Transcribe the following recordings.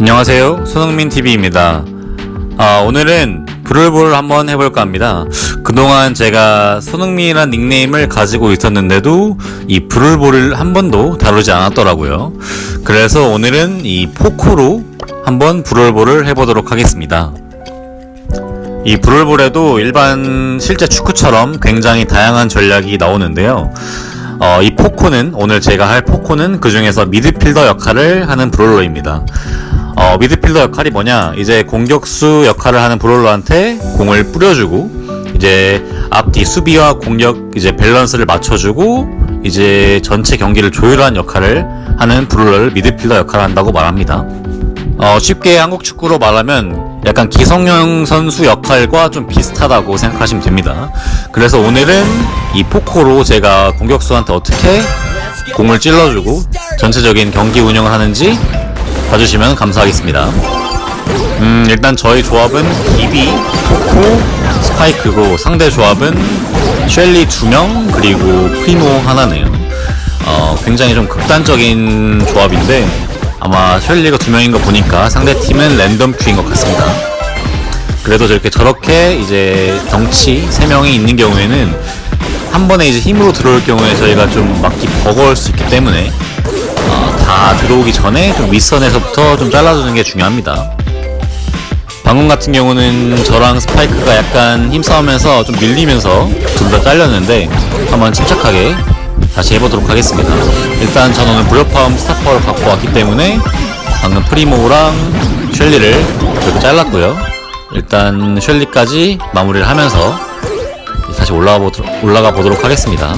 안녕하세요. 손흥민 TV입니다. 아, 오늘은 브롤볼을 한번 해볼까 합니다. 그동안 제가 손흥민이란 닉네임을 가지고 있었는데도 이 브롤볼을 한 번도 다루지 않았더라고요. 그래서 오늘은 이 포코로 한번 브롤볼을 해보도록 하겠습니다. 이 브롤볼에도 일반 실제 축구처럼 굉장히 다양한 전략이 나오는데요. 어, 이 포코는 오늘 제가 할 포코는 그 중에서 미드필더 역할을 하는 브롤러입니다. 어, 미드필더 역할이 뭐냐? 이제 공격수 역할을 하는 브롤러한테 공을 뿌려주고 이제 앞뒤 수비와 공격 이제 밸런스를 맞춰주고 이제 전체 경기를 조율하는 역할을 하는 브롤러를 미드필더 역할을 한다고 말합니다. 어, 쉽게 한국 축구로 말하면 약간 기성용 선수 역할과 좀 비슷하다고 생각하시면 됩니다. 그래서 오늘은 이 포코로 제가 공격수한테 어떻게 공을 찔러주고 전체적인 경기 운영을 하는지 봐주시면 감사하겠습니다. 음, 일단 저희 조합은 비비, 포코, 스파이크고 상대 조합은 쉘리 2명 그리고 프리모 하나네요. 어, 굉장히 좀 극단적인 조합인데 아마 쉘리가 두 명인 거 보니까 상대 팀은 랜덤 큐인 것 같습니다. 그래도 저렇게 저렇게 이제 덩치 세 명이 있는 경우에는 한 번에 이제 힘으로 들어올 경우에 저희가 좀 막기 버거울 수 있기 때문에 어, 다 들어오기 전에 좀 윗선에서부터 좀 잘라주는 게 중요합니다. 방금 같은 경우는 저랑 스파이크가 약간 힘싸움에서 좀 밀리면서 둘 다 잘렸는데 한번 침착하게 다시 해보도록 하겠습니다. 일단 저는 오늘 무력파움 스타퍼를 갖고 왔기 때문에 방금 프리모랑 쉘리를 이렇게 잘랐고요. 일단 쉘리까지 마무리를 하면서 다시 올라가 보도록, 올라가 보도록 하겠습니다.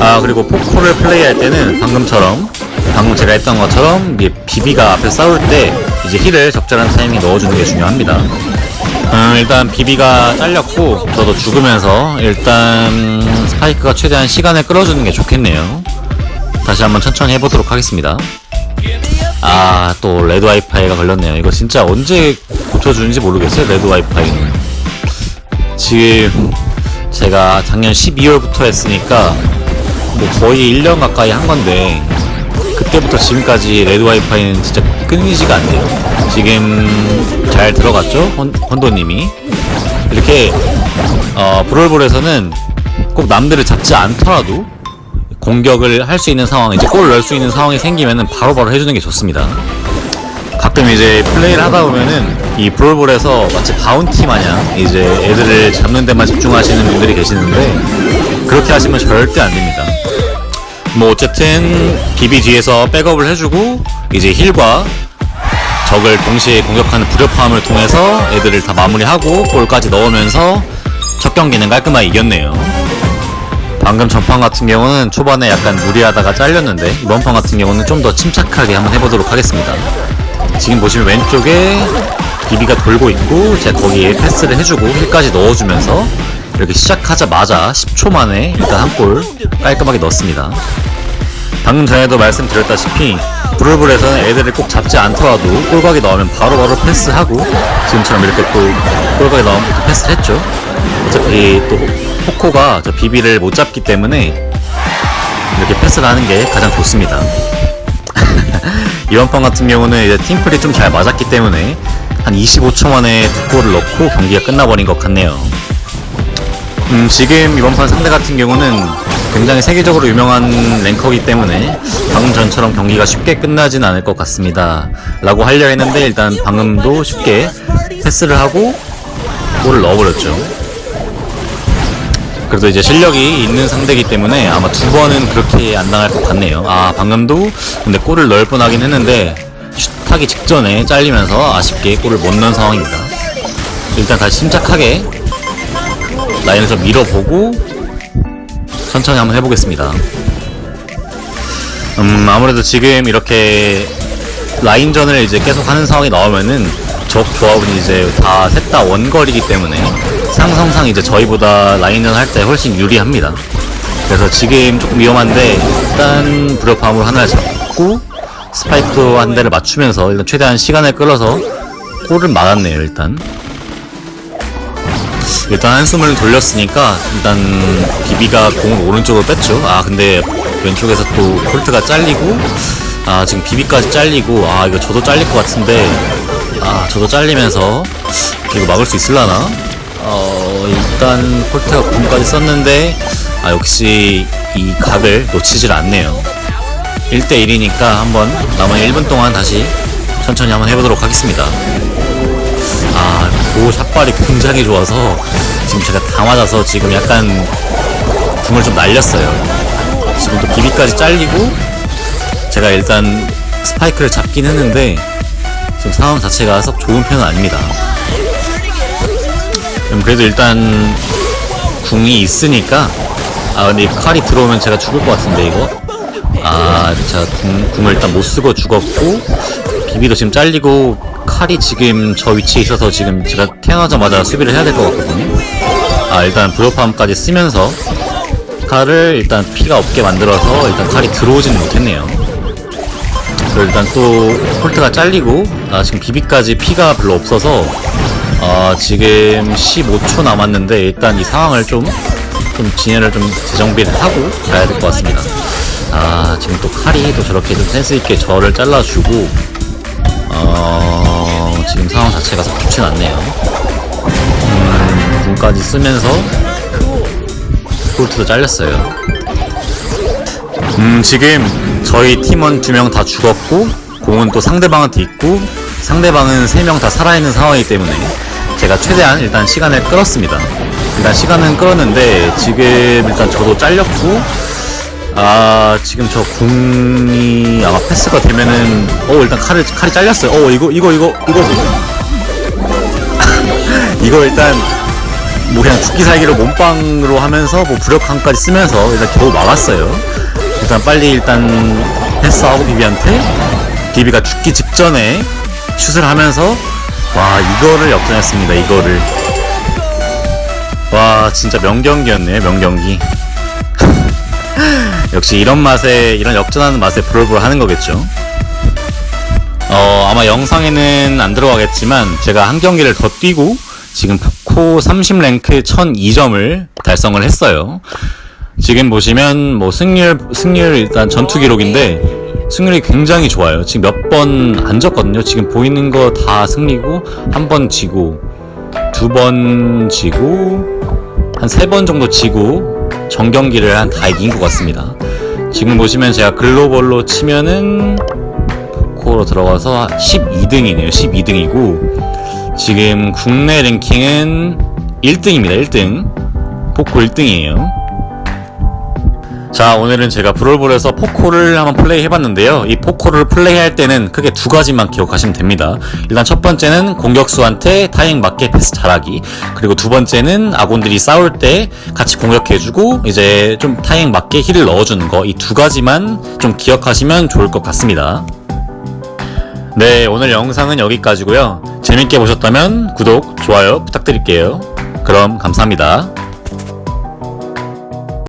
아 그리고 포코를 플레이할 때는 방금처럼 방금 제가 했던 것처럼 비비가 앞에 싸울 때 이제 힐을 적절한 타이밍에 넣어주는 게 중요합니다. 음, 일단 비비가 잘렸고 저도 죽으면서 일단 스파이크가 최대한 시간을 끌어주는 게 좋겠네요. 다시 한번 천천히 해보도록 하겠습니다. 아 또 레드 와이파이가 걸렸네요. 이거 진짜 언제 고쳐주는지 모르겠어요. 레드 와이파이는 지금 제가 작년 12월부터 했으니까 뭐 거의 1년 가까이 한 건데 그때부터 지금까지 레드 와이파이는 진짜 끊이지가 않네요. 지금 잘 들어갔죠? 헌, 헌도님이 이렇게 어, 브롤볼에서는 꼭 남들을 잡지 않더라도 공격을 할 수 있는 상황, 이제 골을 넣을 수 있는 상황이 생기면은 바로바로 해주는 게 좋습니다. 가끔 이제 플레이를 하다 보면은 이 브롤볼에서 마치 바운티 마냥 이제 애들을 잡는 데만 집중하시는 분들이 계시는데 그렇게 하시면 절대 안 됩니다. 뭐 어쨌든 비비 뒤에서 백업을 해주고 이제 힐과 적을 동시에 공격하는 불협화음을 통해서 애들을 다 마무리하고 골까지 넣으면서 첫 경기는 깔끔하게 이겼네요. 방금 전판 같은 경우는 초반에 약간 무리하다가 잘렸는데 이번 판 같은 경우는 좀 더 침착하게 한번 해보도록 하겠습니다. 지금 보시면 왼쪽에 비비가 돌고 있고 제가 거기에 패스를 해주고 힐까지 넣어주면서 이렇게 시작하자마자 10초 만에 일단 한 골 깔끔하게 넣었습니다. 방금 전에도 말씀드렸다시피 브롤볼에서는 애들을 꼭 잡지 않더라도 골각이 나오면 바로 바로 패스하고 지금처럼 이렇게 또 골각이 나오면 또 패스를 했죠. 어차피 또 포코가 저 비비를 못 잡기 때문에 이렇게 패스를 하는 게 가장 좋습니다. 이번 판 같은 경우는 이제 팀플이 좀 잘 맞았기 때문에 한 25초 만에 두 골을 넣고 경기가 끝나버린 것 같네요. 음, 지금 이번 판 상대 같은 경우는 굉장히 세계적으로 유명한 랭커이기 때문에 방금 전처럼 경기가 쉽게 끝나진 않을 것 같습니다. 라고 하려 했는데 일단 방금도 쉽게 패스를 하고 골을 넣어버렸죠. 그래도 이제 실력이 있는 상대이기 때문에 아마 두 번은 그렇게 안 당할 것 같네요. 아, 방금도 근데 골을 넣을 뻔 하긴 했는데 슛하기 직전에 잘리면서 아쉽게 골을 못 넣은 상황입니다. 일단 다시 침착하게 라인을 좀 밀어보고 천천히 한번 해보겠습니다. 음, 아무래도 지금 이렇게 라인전을 이제 계속 하는 상황이 나오면은 적 조합은 이제 다 셋 다 원거리기 때문에 상성상 이제 저희보다 라인전 할 때 훨씬 유리합니다. 그래서 지금 조금 위험한데 일단 불협화음을 하나를 잡고 스파이크 한 대를 맞추면서 일단 최대한 시간을 끌어서 골을 막았네요 일단. 일단 한숨을 돌렸으니까 일단 비비가 공을 오른쪽으로 뺐죠. 아 근데 왼쪽에서 또 콜트가 잘리고 아 지금 비비까지 잘리고 아 이거 저도 잘릴 것 같은데 아 저도 잘리면서 이거 막을 수 있을라나? 어 일단 폴테가 공까지 썼는데 아 역시 이 각을 놓치질 않네요 1대1이니까 한번 남은 1분 동안 다시 천천히 한번 해보도록 하겠습니다 아, 그 샷발이 굉장히 좋아서 지금 제가 다 맞아서 지금 약간 궁을 좀 날렸어요. 지금 또 비비까지 잘리고 제가 일단 스파이크를 잡긴 했는데 지금 상황 자체가 썩 좋은 편은 아닙니다. 음, 그래도 일단 궁이 있으니까 아 근데 이 칼이 들어오면 제가 죽을 것 같은데 이거 아 제가 궁, 궁을 일단 못 쓰고 죽었고 비비도 지금 잘리고 칼이 지금 저 위치에 있어서 지금 제가 태어나자마자 수비를 해야 될 것 같거든요 아 일단 브로팜까지 쓰면서 칼을 일단 피가 없게 만들어서 일단 칼이 들어오지는 못했네요 그리고 일단 또 폴트가 잘리고 아 지금 비비까지 피가 별로 없어서 아 지금 15초 남았는데 일단 이 상황을 좀 좀 진행을 좀 재정비를 하고 가야 될 것 같습니다. 아 지금 또 칼이 또 저렇게 좀 센스 있게 저를 잘라주고 어 지금 상황 자체가 썩 좋진 않네요. 음, 눈까지 쓰면서 폴트도 잘렸어요. 음 지금 저희 팀원 두 명 다 죽었고 공은 또 상대방한테 있고 상대방은 세 명 다 살아있는 상황이기 때문에 제가 최대한 일단 시간을 끌었습니다. 일단 시간은 끌었는데 지금 일단 저도 잘렸고 아 지금 저 궁이 아마 패스가 되면은 어 일단 칼을 칼이 잘렸어요. 어 이거 이거 이거 이거 이거 일단 뭐 그냥 죽기 살기로 몸빵으로 하면서 뭐 부력함까지 쓰면서 일단 겨우 막았어요. 일단 빨리 일단 패스하고 비비한테 비비가 죽기 직전에 슛을 하면서 와 이거를 역전했습니다. 이거를 와 진짜 명경기였네요. 명경기. 역시 이런 맛에 이런 역전하는 맛에 브롤브롤 하는 거겠죠. 어 아마 영상에는 안 들어가겠지만 제가 한 경기를 더 뛰고 지금 포코 30랭크 1002점을 달성을 했어요. 지금 보시면 뭐 승률 승률 일단 전투 기록인데 승률이 굉장히 좋아요. 지금 몇 번 안 졌거든요. 지금 보이는 거 다 승리고 한 번 지고 두 번 지고 한 세 번 정도 지고 전 경기를 한 다 이긴 것 같습니다. 지금 보시면 제가 글로벌로 치면은 포코로 들어가서 12등이네요. 12등이고 지금 국내 랭킹은 1등입니다. 1등. 포코 1등이에요. 자, 오늘은 제가 브롤볼에서 포코를 한번 플레이 해봤는데요. 이 포코를 플레이할 때는 크게 두 가지만 기억하시면 됩니다. 일단 첫 번째는 공격수한테 타이밍 맞게 패스 잘하기. 그리고 두 번째는 아군들이 싸울 때 같이 공격해주고 이제 좀 타이밍 맞게 힐을 넣어주는 거. 이 두 가지만 좀 기억하시면 좋을 것 같습니다. 네, 오늘 영상은 여기까지고요. 재밌게 보셨다면 구독, 좋아요 부탁드릴게요. 그럼 감사합니다.